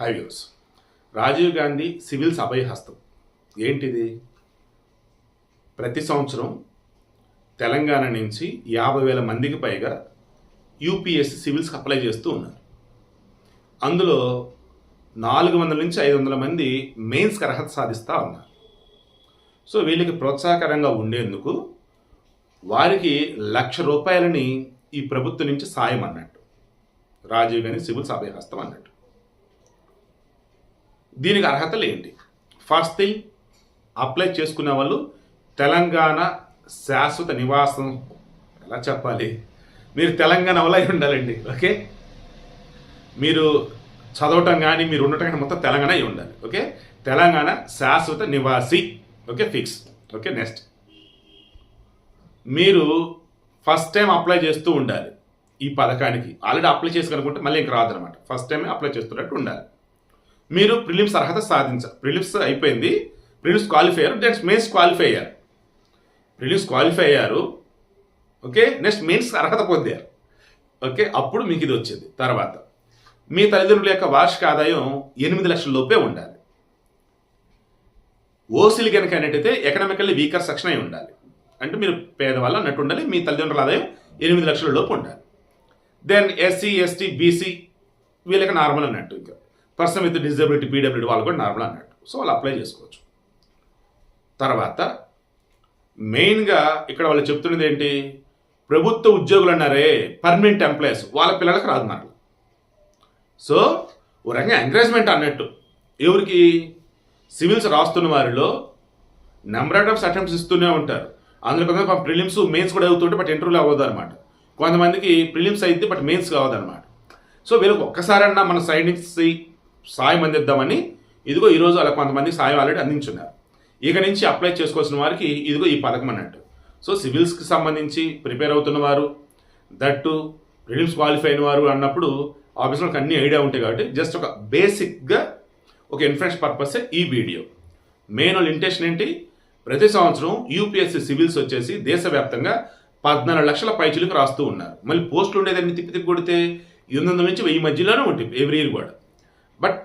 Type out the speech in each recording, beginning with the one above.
High views Rajiv Gandhi civils Abhayahastam ఏంటిది? ప్రతి సంవత్సరం తెలంగాణ నుంచి యాభై వేల మందికి పైగా యూపీఎస్సీ సివిల్స్కి అప్లై చేస్తూ ఉన్నారు. అందులో నాలుగు వందల నుంచి ఐదు వందల మంది మెయిన్స్కి అర్హత సాధిస్తూ ఉన్నారు. సో వీళ్ళకి ప్రోత్సాహకరంగా ఉండేందుకు వారికి లక్ష రూపాయలని ఈ ప్రభుత్వం నుంచి సాయం అన్నట్టు. రాజీవ్ గాంధీ సివిల్స్ అభయహస్తం అన్నట్టు. దీనికి అర్హతలు ఏంటి? ఫస్ట్ థింగ్ అప్లై చేసుకునే వాళ్ళు తెలంగాణ శాశ్వత నివాసం. ఎలా చెప్పాలి? మీరు తెలంగాణ వల్ల అయి ఉండాలండి ఓకే? మీరు చదవటం కానీ మీరు ఉండటం కానీ మొత్తం తెలంగాణ అయి ఉండాలి ఓకే? తెలంగాణ శాశ్వత నివాసి ఓకే? Fix okay? నెక్స్ట్ మీరు ఫస్ట్ టైం అప్లై చేస్తూ ఉండాలి ఈ పథకానికి. ఆల్రెడీ అప్లై చేసి కనుకుంటే మళ్ళీ ఇంక రాదనమాట. ఫస్ట్ టైం అప్లై చేస్తున్నట్టు ఉండాలి. మీరు ప్రిలిమ్స్ అర్హత సాధించారు ప్రిలిమ్స్ అయిపోయింది. ప్రిలిమ్స్ క్వాలిఫై అయ్యారు నెక్స్ట్ మెయిన్స్ క్వాలిఫై అయ్యారు ప్రిలిమ్స్ క్వాలిఫై అయ్యారు ఓకే నెక్స్ట్ మెయిన్స్ అర్హత పొందారు. ఓకే అప్పుడు మీకు ఇది వచ్చేది. తర్వాత మీ తల్లిదండ్రుల యొక్క వార్షిక ఆదాయం ఎనిమిది లక్షల లోపే ఉండాలి. ఓసీలు కనుక అనేటైతే ఎకనామికల్లీ వీకర్ సెక్షన్ అయి ఉండాలి. అంటే మీరు పేదవాళ్ళు అన్నట్టు ఉండాలి మీ తల్లిదండ్రుల ఆదాయం ఎనిమిది లక్షల లోపు ఉండాలి. దెన్ ఎస్సీ ఎస్టీ బీసీ వీళ్ళకి నార్మల్ అన్నట్టు ఇంకా. పర్సన్ విత్ డిజబిలిటీ పీడబ్ల్యూడి వాళ్ళు కూడా నార్మల్ అన్నట్టు. సో వాళ్ళు అప్లై చేసుకోవచ్చు. తర్వాత మెయిన్గా ఇక్కడ వాళ్ళు చెప్తున్నది ఏంటి? ప్రభుత్వ ఉద్యోగులు అన్నారే పర్మనెంట్ ఎంప్లాయీస్ వాళ్ళ పిల్లలకు రాదు నాకు సో ఓ రకంగా ఎంకరేజ్మెంట్ అన్నట్టు. ఎవరికి? సివిల్స్ రాస్తున్న వారిలో నెంబర్ ఆఫ్ అటెంప్ట్స్ ఇస్తూనే ఉంటారు. అందులో కొంతమంది ప్రిలిమ్స్ మెయిన్స్ కూడా అవుతుంటే బట్ ఇంటర్వ్యూలు అవ్వదు అనమాట కొంతమందికి ప్రిలిమ్స్ అయితే బట్ మెయిన్స్ కావద్దు అనమాట సో వీళ్ళకి ఒక్కసారన్నా మన సైడ్ నుంచి సాయం అందిద్దామని ఇదిగో ఈరోజు అలా కొంతమంది సాయం ఆల్రెడీ అందించున్నారు. ఇక నుంచి అప్లై చేసుకోవాల్సిన వారికి ఇదిగో ఈ పథకం అన్నట్టు. సో సివిల్స్కి సంబంధించి ప్రిపేర్ అవుతున్న వారు దట్టు ప్రిలిమ్స్ క్వాలిఫై అయిన వారు అన్నప్పుడు ఆఫీస్లోకి అన్ని ఐడియా ఉంటాయి కాబట్టి జస్ట్ ఒక బేసిక్గా ఒక ఇన్ఫ్లుయెన్స్ పర్పస్ ఈ వీడియో. మెయిన్ వాళ్ళ ఇంటెన్షన్ ఏంటి? ప్రతి సంవత్సరం యూపీఎస్సీ సివిల్స్ వచ్చేసి దేశవ్యాప్తంగా పద్నాలుగు లక్షల పైచులకు రాస్తూ ఉన్నారు. మళ్ళీ పోస్టులు ఉండేదాన్ని తిప్పి తిప్పి కొడితే ఎనిమిది వందల నుంచి వెయ్యి మధ్యలోనే ఉంటుంది ఎవ్రీ ఇయర్ కూడా. బట్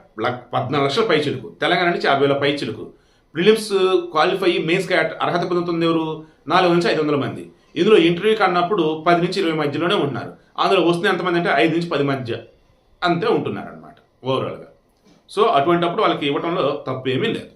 పద్నాలుగు లక్షల పై చిలుకు. తెలంగాణ నుంచి యాభై వేల పైచులకు ప్రిలిమ్స్ క్వాలిఫై మెయిన్స్కి అర్హత పొందుతుంది ఎవరు? నాలుగు నుంచి ఐదు వందల మంది. ఇందులో ఇంటర్వ్యూకి అన్నప్పుడు పది నుంచి ఇరవై మధ్యలోనే ఉంటున్నారు. అందులో వస్తుంది ఎంతమంది అంటే ఐదు నుంచి పది మధ్య అంతే ఉంటున్నారు అనమాట ఓవరాల్గా సో అటువంటప్పుడు వాళ్ళకి ఇవ్వడంలో తప్పు ఏమీ లేదు.